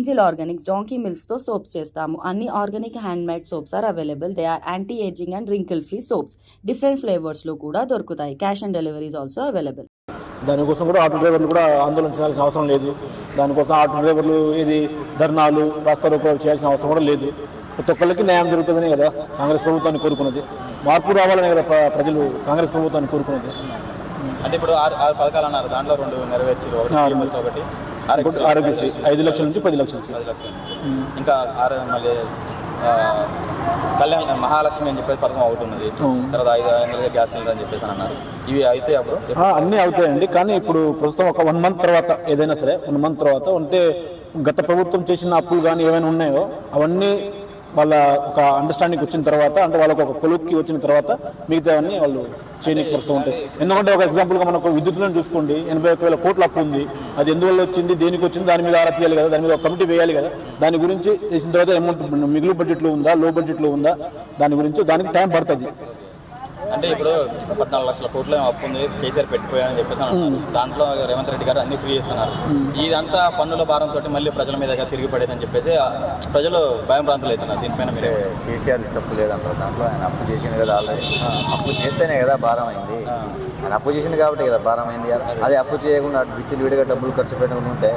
Angel organics donkey మిల్క్స్తో soaps చేస్తాము. అన్ని organic hand made soaps are available. They are anti ageing and wrinkle free soaps. Different ఫ్లేవర్స్లో కూడా దొరుకుతాయి. Cash on deliveries also available. దానికోసం కూడా auto డ్రైవర్లు కూడా ఆందోళన చేయాల్సిన అవసరం లేదు. దానికోసం ఆటో డ్రైవర్లు ఇది ధర్నాలు రాస్తారోకో చేయాల్సిన అవసరం కూడా లేదు. ప్రతి ఒక్కళ్ళకి న్యాయం జరుగుతుందని కదా కాంగ్రెస్ ప్రభుత్వాన్ని కోరుకున్నది. మార్పు రావాలని కదా ప్ర- ప్రజలు కాంగ్రెస్ ప్రభుత్వాన్ని కోరుకున్నది. అంటే ఇప్పుడు ఆరు ఆరు పథకాలు అన్నారు. దాంట్లో రెండు నెరవేర్చారు. ఒకటి. ఆరోగ్యశ్రీ. ఐదు లక్షల నుంచి పది లక్షల నుంచి. ఇంకా మళ్ళీ కళ్యాణ్ మహాలక్ష్మి అని చెప్పేసి పథకం ఒకటి ఉన్నది. తర్వాత ఐదు వందల గ్యాస్ సిలిండర్ అని చెప్పేసి అని అన్నారు. ఇవి అయితే అప్పుడు అన్నీ అవుతాయండి. కానీ ఇప్పుడు ప్రస్తుతం ఒక వన్ మంత్ తర్వాత ఏదైనా సరే వన్ మంత్ తర్వాత అంటే గత ప్రభుత్వం చేసిన అప్పులు కానీ ఏమైనా ఉన్నాయో అవన్నీ వాళ్ళ ఒక అండర్స్టాండింగ్ వచ్చిన తర్వాత అంటే వాళ్ళకి ఒక కొలుక్కి వచ్చిన తర్వాత మిగతావన్నీ వాళ్ళు చేయనీకి వస్తూ ఉంటాయి ఎందుకంటే ఒక ఎగ్జాంపుల్గా మనకు విద్యుత్తులను చూసుకోండి ఎనభై ఒక్క వేల కోట్ల అప్పు ఉంది. అది ఎందువల్ల వచ్చింది దేనికి వచ్చింది దాని మీద ఆరా తీయాలి కదా దాని మీద ఒక కమిటీ వేయాలి కదా. దాని గురించి చేసిన తర్వాత అమౌంట్ మిగులు బడ్జెట్లో ఉందా? లో బడ్జెట్లో ఉందా? దాని గురించి దానికి టైం పడుతుంది. అంటే ఇప్పుడు పద్నాలుగు లక్షల కోట్లు ఏమో అప్పు ఉంది కేసీఆర్ పెట్టిపోయారని చెప్పేసి అన్నారు దాంట్లో రేవంత్ రెడ్డి గారు అన్ని ఫ్రీ చేస్తున్నారు. ఇదంతా పన్నుల భారంతో మళ్ళీ ప్రజల మీద తిరిగి పడేదని చెప్పేసి ప్రజలు భయం ప్రాంతాలు అవుతున్నారు దీనిపైన మీరే. కేసీఆర్ తప్పు లేదంటారు దాంట్లో. ఆయన అప్పు చేసింది కదా ఆల్రెడీ అప్పు చేస్తేనే కదా భారం అయింది. ఆయన అప్పు చేసింది కాబట్టి కదా భారం అయింది. అదే. అప్పు చేయకుండా అటు విచ్చిలు విడిగా డబ్బులు ఖర్చు పెట్టకుండా ఉంటే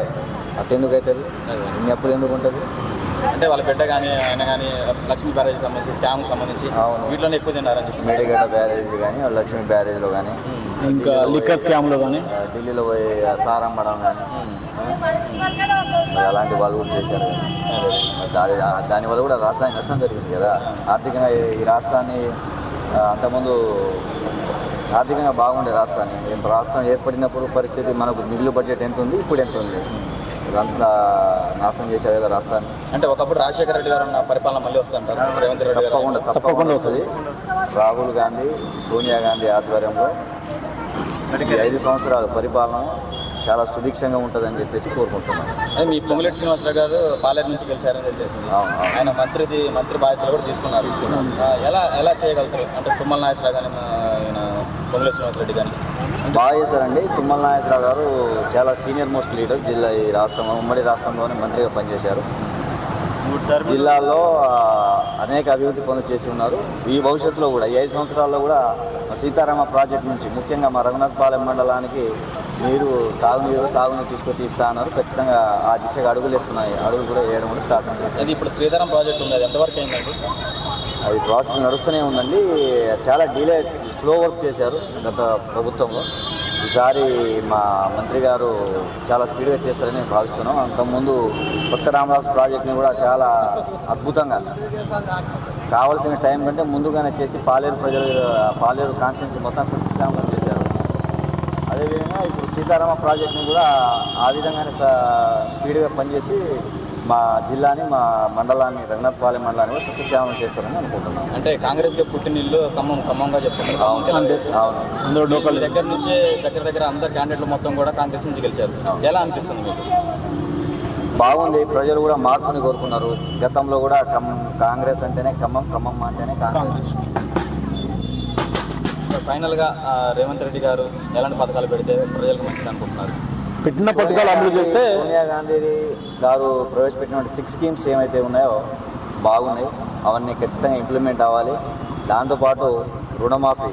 అటు ఎందుకు అవుతుంది? ఇన్ని అప్పులు ఎందుకు ఉంటుంది? అంటే వాళ్ళ బిడ్డ కానీ ఆయన కానీ లక్ష్మీ బ్యారేజ్ సంబంధించి స్కామ్ సంబంధించి అవును. వీటిలోనే ఎక్కువ తిన్నారని చెప్పి మేడిగడ్డ బ్యారేజ్ కానీ లక్ష్మీ బ్యారేజ్లో కానీ ఇంకా లిక్కర్ స్కామ్లో కానీ? ఢిల్లీలో పోయి సార్ అమ్మడం కానీ అలాంటి వాళ్ళు కూడా చేశారు. దాని దానివల్ల కూడా రాష్ట్రానికి నష్టం జరిగింది కదా. ఆర్థికంగా ఈ- రాష్ట్రాన్ని అంతకుముందు ఆర్థికంగా బాగుండే రాష్ట్రాన్ని. రాష్ట్రం ఏర్పడినప్పుడు పరిస్థితి మనకు మిగులు బడ్జెట్ ఎంత ఉంది ఇప్పుడు ఎంత ఉంది? ఇదంతా నాశనం చేశారు కదా రాష్ట్రాన్ని. అంటే ఒకప్పుడు రాజశేఖర రెడ్డి గారు ఉన్న పరిపాలన మళ్ళీ వస్తుందంటారు? రేవంత్ రెడ్డి గారు తప్పకుండా తప్పకుండా వస్తుంది. రాహుల్ గాంధీ సోనియా గాంధీ ఆధ్వర్యంలో ఈ ఐదు సంవత్సరాల పరిపాలన చాలా సుభిక్షంగా ఉంటుందని చెప్పేసి కోరుకుంటున్నాను. అదే మీ పొంగులేటి శ్రీనివాసరావు గారు పాలేరు నుంచి గెలిచారని అవును. ఆయన మంత్రిది మంత్రి బాధ్యతలు కూడా తీసుకున్నారు. ఎలా ఎలా చేయగలుగుతారు? అంటే తుమ్మల నాగేశ్వరరావు కానీ పొంగులేటి శ్రీనివాసరెడ్డి కానీ బాగా చేశారండి తుమ్మల నాగేశ్వరరావు గారు చాలా సీనియర్ మోస్ట్ లీడర్ జిల్లా ఈ రాష్ట్రంలో ఉమ్మడి రాష్ట్రంలోనే మంత్రిగా పనిచేశారు. జిల్లాలో అనేక అభివృద్ధి పనులు చేసి ఉన్నారు. ఈ భవిష్యత్తులో కూడా ఈ ఐదు సంవత్సరాల్లో కూడా సీతారామ ప్రాజెక్ట్ నుంచి ముఖ్యంగా మా రఘునాథపాలెం మండలానికి నీరు తాగునీరు తాగునీరు తీసుకొచ్చి ఇస్తా అన్నారు. ఖచ్చితంగా ఆ దిశగా అడుగులు వేస్తున్నాయి. అడుగులు కూడా వేయడం కూడా స్టార్ట్ అది ఇప్పుడు శ్రీధరం ప్రాజెక్ట్ ఉంది. అది ఎంతవరకు అయిందండి? అది ప్రాసెస్ నడుస్తూనే ఉందండి. చాలా డిలే స్లో వర్క్ చేశారు గత ప్రభుత్వంలో. ఈసారి మా మంత్రి గారు చాలా స్పీడ్గా చేస్తారని భావిస్తున్నాం. అంతకుముందు కొత్త రామదాస్ ప్రాజెక్ట్ని కూడా చాలా అద్భుతంగా కావాల్సిన టైం కంటే ముందుగానే చేసి పాలేరు ప్రజలు పాలేరు కాన్స్టిట్యున్సీ మొత్తం సస్యశ్యామలం చేశారు. అదేవిధంగా ఇప్పుడు సీతారామ ప్రాజెక్ట్ని కూడా ఆ విధంగానే స- స్పీడ్గా పనిచేసి మా జిల్లాని మా మండలాన్ని రఘునాథపాలెం మండలాన్ని కూడా సస్యశ్యామలం చేస్తారని అనుకుంటున్నాం. అంటే కాంగ్రెస్ పుట్టిన ఇల్లు ఖమ్మం ఖమ్మంగా చెప్తున్నారు. అవును దగ్గర నుంచి దగ్గర దగ్గర అందరు క్యాండిడేట్లు మొత్తం కూడా కాంగ్రెస్ నుంచి గెలిచారు. ఎలా అనిపిస్తుంది మీకు? బాగుంది. ప్రజలు కూడా మార్పుని కోరుకున్నారు. గతంలో కూడా ఖమ్మం కాంగ్రెస్ అంటేనే ఖమ్మం ఖమ్మం అంటేనే కాంగ్రెస్. ఫైనల్గా ఆ, రేవంత్ రెడ్డి గారు ఎలాంటి పథకాలు పెడితే ప్రజలకు మంచిది అనుకుంటున్నారు. పెట్టిన పథకాలు అమలు చేస్తే సోనియా గాంధీ గారు ప్రవేశపెట్టిన సిక్స్ స్కీమ్స్ ఏమైతే ఉన్నాయో బాగున్నాయి అవన్నీ ఖచ్చితంగా ఇంప్లిమెంట్ అవ్వాలి దాంతోపాటు రుణమాఫీ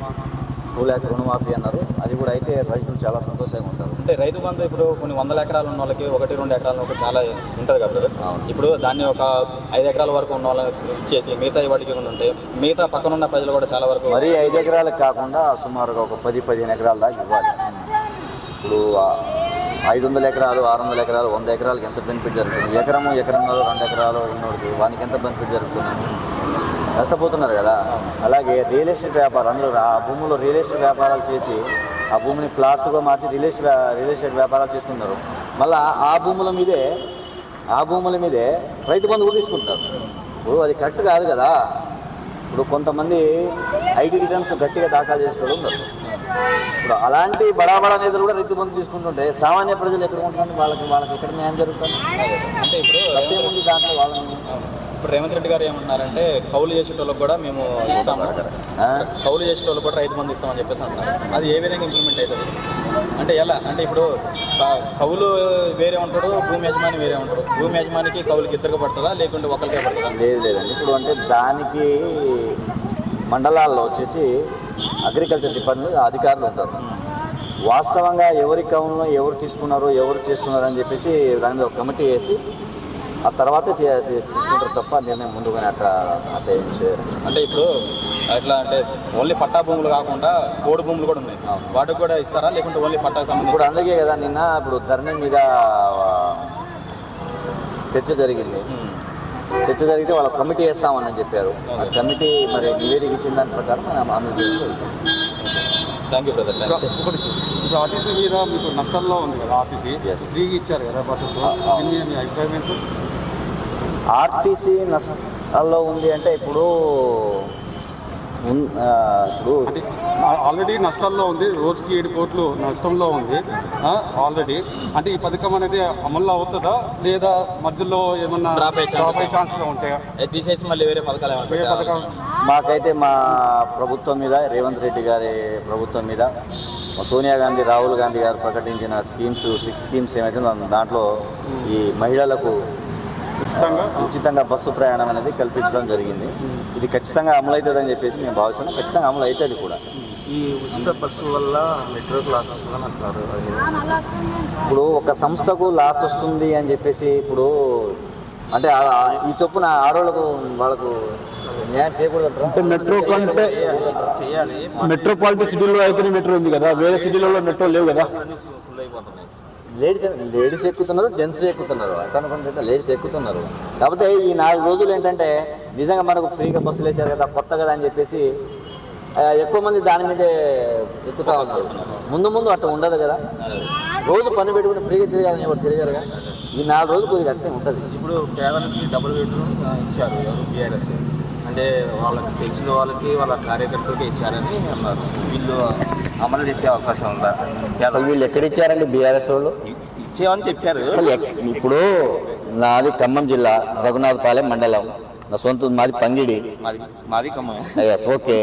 టూ ల్యాక్స్ రుణమాఫీ అన్నారు అది కూడా అయితే రైతులు చాలా సంతోషంగా ఉంటారు అంటే రైతు బంధు ఇప్పుడు కొన్ని వందల ఎకరాలు ఉన్న వాళ్ళకి ఒకటి రెండు ఎకరాలు ఒక చాలా ఉంటుంది కదా. ఇప్పుడు దాన్ని ఒక ఐదు ఎకరాల వరకు ఉన్న వాళ్ళకి ఇచ్చేసి మిగతా వాటికి కూడా ఉంటే మిగతా పక్కన ఉన్న ప్రజలు కూడా చాలా వరకు మరీ ఐదు ఎకరాలకు కాకుండా సుమారుగా ఒక పది పదిహేను ఎకరాల దాకా ఇవ్వాలి ఇప్పుడు ఆ ఐదు వందల ఎకరాలు ఆరు వందల ఎకరాలు వంద ఎకరాలకు ఎంత బెనిఫిట్ జరుగుతుంది? ఎకరము ఎకరంలో రెండు ఎకరాలు ఉన్నోడికి వానికి ఎంత బెనిఫిట్ జరుగుతుంది? నష్టపోతున్నారు కదా. అలాగే రియల్ ఎస్టేట్ వ్యాపారం అందరూ ఆ భూములో రియల్ ఎస్టేట్ వ్యాపారాలు చేసి ఆ భూమిని ప్లాట్గా మార్చి రియల్ ఎస్టేట్ రియల్ ఎస్టేట్ వ్యాపారాలు చేసుకుంటారు మళ్ళీ ఆ భూముల మీదే ఆ భూముల మీదే రైతు బంధు కూడా తీసుకుంటారు ఇప్పుడు అది కరెక్ట్ కాదు కదా. ఇప్పుడు కొంతమంది ఐటీ రిటర్న్స్ గట్టిగా దాఖలు చేసుకోవడం ఉన్నారు ఇప్పుడు అలాంటి బడా బడా నేతలు కూడా రైతు బంధు తీసుకుంటుంటే సామాన్య ప్రజలు ఎక్కడ ఉంటారు వాళ్ళకి వాళ్ళకి ఎక్కడ న్యాయం జరుగుతుంది? అంటే ఇప్పుడు తప్పేముంది దాంట్లో వాళ్ళని ఇప్పుడు రేవంత్ రెడ్డి గారు ఏమంటున్నారంటే కౌలు చేసేటోళ్ళకి కూడా మేము ఇస్తాము? కౌలు చేసేటోళ్ళకి కూడా రైతు బంధు ఇస్తామని చెప్పేసి అంటున్నారు. అది ఏ విధంగా ఇంప్లిమెంట్ అవుతుంది? అంటే ఎలా? అంటే ఇప్పుడు ఆ, కవులు వేరే ఉంటాడు భూమి యజమాని వేరే ఉంటారు భూమి యజమానికి కవులకి ఇద్దరికి పడుతుందా? లేకుంటే ఒకరికే పడుతుందా? లేదు లేదండి ఇప్పుడు అంటే దానికి మండలాల్లో వచ్చేసి అగ్రికల్చర్ డిపార్ట్మెంట్ అధికారులు ఉంటారు. వాస్తవంగా ఎవరి కవులను ఎవరు తీసుకున్నారు ఎవరు చేస్తున్నారు అని చెప్పేసి దాని మీద ఒక కమిటీ వేసి ఆ తర్వాత తీసుకుంటారు తప్ప నిర్ణయం ముందుగానే అట్లా అట్లా ఏం చేయరు. అంటే ఇప్పుడు ఎట్లా అంటే ఓన్లీ పట్టా భూములు కాకుండా కోడి భూములు కూడా ఉన్నాయి. వాటికి కూడా ఇస్తారా? లేకుంటే ఓన్లీ ఇప్పుడు సంబంధించి అందుకే కదా నిన్న ఇప్పుడు ధరణి మీద చర్చ జరిగింది. చర్చ జరిగితే వాళ్ళ కమిటీ వేస్తామని చెప్పారు. ఆ కమిటీ మరి నివేదిక ఇచ్చిన దాని ప్రకారం మనం అమలు చేసి థ్యాంక్ యూ బ్రదర్. ఇప్పుడు ఆర్టీసీ మీద మీకు నష్టంలో ఉంది కదా ఆర్టీసీ. ఫ్రీగా ఇచ్చారు కదా బస్సెస్? మీ అభిప్రాయం ఆర్టీసీ నష్టాల్లో ఉంది అంటే ఇప్పుడు ఇప్పుడు ఆల్రెడీ నష్టాల్లో ఉంది రోజుకి ఏడు కోట్లు నష్టంలో ఉంది ఆల్రెడీ. అంటే ఈ పథకం అనేది అమల్లో అవుతుందా? లేదా మధ్యలో ఏమన్నా డ్రాప్ అయ్యే ఛాన్సెస్ ఉంటాయా? అది తీసేసి మళ్ళీ వేరే పథకాలు? పథకం. మాకైతే మా ప్రభుత్వం మీద రేవంత్ రెడ్డి గారి ప్రభుత్వం మీద సోనియా గాంధీ రాహుల్ గాంధీ గారు ప్రకటించిన స్కీమ్స్ సిక్స్ స్కీమ్స్ ఏమైతే దాంట్లో ఈ మహిళలకు ఖచ్చితంగా ఉచితంగా బస్సు ప్రయాణం అనేది కల్పించడం జరిగింది. ఇది ఖచ్చితంగా అమలు అవుతుందని చెప్పేసి మేము భావిస్తున్నాం. ఖచ్చితంగా అమలు అవుతుంది కూడా. ఈ ఉచిత బస్సు వల్ల మెట్రో క్లాస్ వస్తుందని అంటున్నారు. ఇప్పుడు ఒక సంస్థకు లాస్ వస్తుంది అని చెప్పేసి ఇప్పుడు అంటే ఈ చొప్పున ఆడవాళ్ళకు వాళ్ళకు న్యాయం చేయకూడదు అంటే మెట్రో కంటే చేయాలి. మెట్రోపాలిటన్ సిటీలో అయితే మెట్రో ఉంది కదా. వేరే సిటీలలో మెట్రో లేవు కదా. లేడీస్ లేడీస్ ఎక్కుతున్నారు జెంట్స్ ఎక్కుతున్నారు. అనుకుంటే లేడీస్ ఎక్కుతున్నారు. కాకపోతే ఈ నాలుగు రోజులు ఏంటంటే నిజంగా మనకు ఫ్రీగా బస్సులు వేసారు కదా కొత్త కదా అని చెప్పేసి ఎక్కువ మంది దాని మీదే ఎక్కుతా ఉన్నారు. ముందు ముందు అట్లా ఉండదు కదా. రోజు పని పెట్టుకుని ఫ్రీగా తిరగాలని ఎవరు తిరిగారుగా? ఈ నాలుగు రోజులు కొద్దిగా అట్టే ఉంటుంది. ఇప్పుడు కేవలం డబుల్ బెడ్రూమ్ ఇచ్చారు బీఆర్ఎస్ అంటే వాళ్ళకి తెలిసిన వాళ్ళకి వాళ్ళ కార్యకర్తలకి ఇచ్చారని అన్నారు. వీళ్ళు అమలు చేసే అవకాశం ఉందా? అసలు వీళ్ళు ఎక్కడిచ్చారండి బీఆర్ఎస్ వాళ్ళు? ఇ- ఇచ్చామని చెప్పారు ఇప్పుడు నాది ఖమ్మం జిల్లా రఘునాథపాలెం మండలం. నా సొంత మాది పంగిడి. మాది ఖమ్మం. ఎస్ ఓకే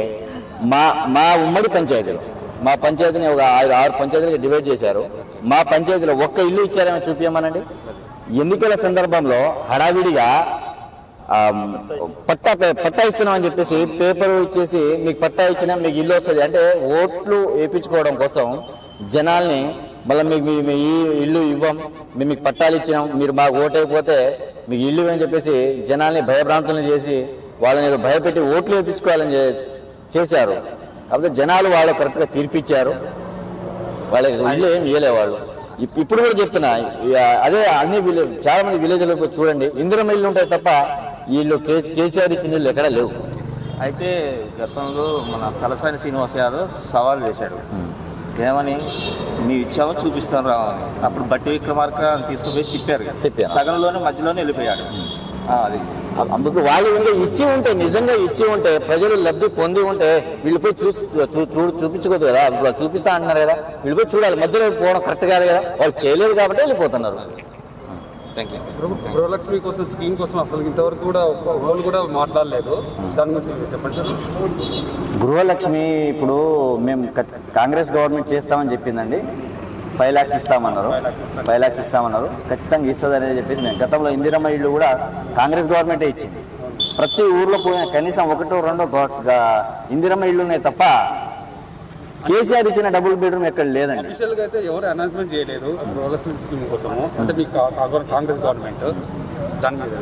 మా మా ఉమ్మడి పంచాయతీలో మా పంచాయతీని ఒక ఆరు ఆరు పంచాయతీలకు డివైడ్ చేశారు. మా పంచాయతీలో ఒక్క ఇల్లు ఇచ్చారేమో చూపించమనండి ఎన్నికల సందర్భంలో హడావిడిగా పట్టా పట్టా పట్టా ఇస్తున్నామని చెప్పేసి పేపర్ ఇచ్చేసి మీకు పట్టా ఇచ్చినా మీకు ఇల్లు వస్తుంది. అంటే ఓట్లు వేయించుకోవడం కోసం జనాల్ని మళ్ళీ మీకు మీ- ఈ ఇల్లు ఇవ్వం మేము మీకు పట్టాలు ఇచ్చినాం మీరు మాకు ఓటైపోతే మీకు ఇల్లు అని చెప్పేసి జనాల్ని భయభ్రాంతులను చేసి వాళ్ళని భయపెట్టి ఓట్లు వేయించుకోవాలని చే- చేశారు. కాకపోతే జనాలు వాళ్ళు కరెక్ట్గా తీర్పిచ్చారు. వాళ్ళకి ఇల్లు ఏం ఇవ్వలే వాళ్ళు. ఇప్- ఇప్పుడు కూడా చెప్తున్నా ఇక అదే అన్ని విలేజ్ చాలా మంది విలేజ్లో చూడండి ఇందిరం ఇల్లు ఉంటాయి తప్ప వీళ్ళు కేసీ కేసీఆర్ ఇచ్చిన ఇల్లు ఎక్కడా లేవు. అయితే గతంలో మన తలసాని శ్రీనివాస్ యాదవ్ సవాల్ చేశాడు ఏమని? మేము ఇచ్చామో చూపిస్తాం రావని అప్పుడు బట్టి విక్రమార్క తీసుకుపోయి తిప్పారు తిప్పారు. సగంలోనే మధ్యలోనే వెళ్ళిపోయాడు. అది. అందుకు వాళ్ళు ఇంకా ఇచ్చి ఉంటే నిజంగా ఇచ్చి ఉంటే ప్రజలు లబ్ధి పొంది ఉంటే వీళ్ళు పోయి చూసి చూ చూ- చూపించుకోదు కదా. చూపిస్తా అంటున్నారు కదా. వీళ్ళు పోయి చూడాలి. మధ్యలో పోవడం కరెక్ట్ కాదు కదా. వాళ్ళు చేయలేదు కాబట్టి వెళ్ళిపోతున్నారు. థ్యాంక్ యూ గృహ- గృహలక్ష్మి కోసం స్కీమ్ కోసం అసలు ఇంతవరకు కూడా ఒక రోజు కూడా మాట్లాడలేదు. దాని గురించి చెప్పండి గృహలక్ష్మి ఇప్పుడు మేము కాంగ్రెస్ గవర్నమెంట్ చేస్తామని చెప్పిందండి. ఫైవ్ ల్యాక్స్ ఇస్తామన్నారు. ఫైవ్ ల్యాక్స్ ఇస్తామన్నారు. ఖచ్చితంగా ఇస్తుంది అనేది చెప్పేసి మేము. గతంలో ఇందిరమ్మ ఇల్లు కూడా కాంగ్రెస్ గవర్నమెంటే ఇచ్చింది. ప్రతి ఊర్లో పోయిన కనీసం ఒకటో రెండో ఇందిరమ్మ ఇల్లు ఉన్నాయి తప్ప కేసీఆర్ ఇచ్చిన డబుల్ బెడ్రూమ్ ఎక్కడ లేదండి అఫీషియల్గా అయితే ఎవరు అనౌన్స్మెంట్ చేయలేదు స్కీమ్ కోసము అంటే మీ కాంగ్రెస్ గవర్నమెంట్ దాని మీద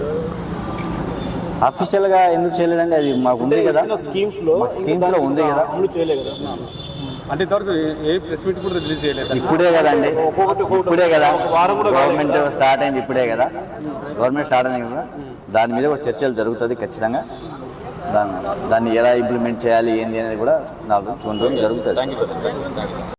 అఫీషియల్గా ఎందుకు చేయలేదండి అది మాకు ఉంది కదా స్కీమ్స్లో స్కీమ్స్లో ఉంది కదా అమలు చేయలేదు కదా అంటే ఇంతవరకు ఏ- ప్రెస్ మీట్ కూడా రిలీజ్ చేయలేదు ఇప్పుడే కదండి ఇప్పుడే కదా గవర్నమెంట్ స్టార్ట్ అయింది ఇప్పుడే కదా గవర్నమెంట్ స్టార్ట్ అయింది కదా దాని మీద కూడా చర్చలు జరుగుతుంది ఖచ్చితంగా దాన్ని దాన్ని ఎలా ఇంప్లిమెంట్ చేయాలి ఏంది అనేది కూడా నాకు చూడడం జరుగుతుంది.